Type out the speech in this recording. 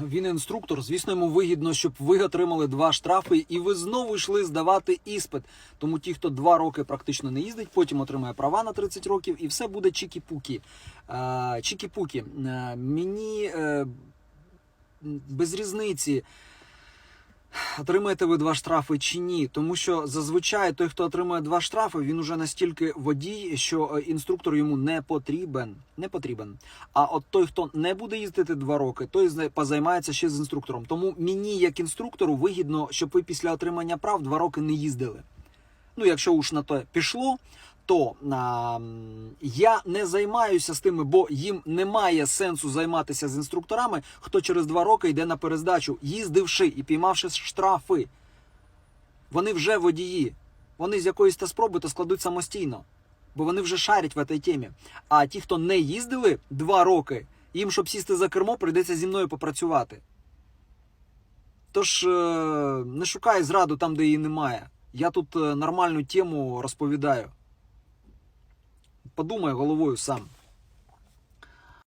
Він інструктор. Звісно, йому вигідно, щоб ви отримали два штрафи, і ви знову йшли здавати іспит. Тому ті, хто два роки практично не їздить, потім отримає права на 30 років, і все буде чікі-пукі. Чікі-пукі. Е, Мені е, без різниці. Отримаєте ви два штрафи чи ні, тому що зазвичай той, хто отримує два штрафи, він уже настільки водій, що е, інструктор йому не потрібен. Не потрібен. А от той, хто не буде їздити два роки, той позаймається ще з інструктором. Тому мені, як інструктору, вигідно, щоб ви після отримання прав два роки не їздили. Ну, якщо уж на те пішло, то а, я не займаюся з тими, бо їм немає сенсу займатися з інструкторами, хто через два роки йде на перездачу, їздивши і піймавши штрафи. Вони вже водії. Вони з якоїсь та спроби то складуть самостійно, бо вони вже шарять в цій темі. А ті, хто не їздили два роки, їм, щоб сісти за кермо, прийдеться зі мною попрацювати. Тож е, не шукай зраду там, де її немає. Я тут е, нормальну тему розповідаю. Подумай головою сам.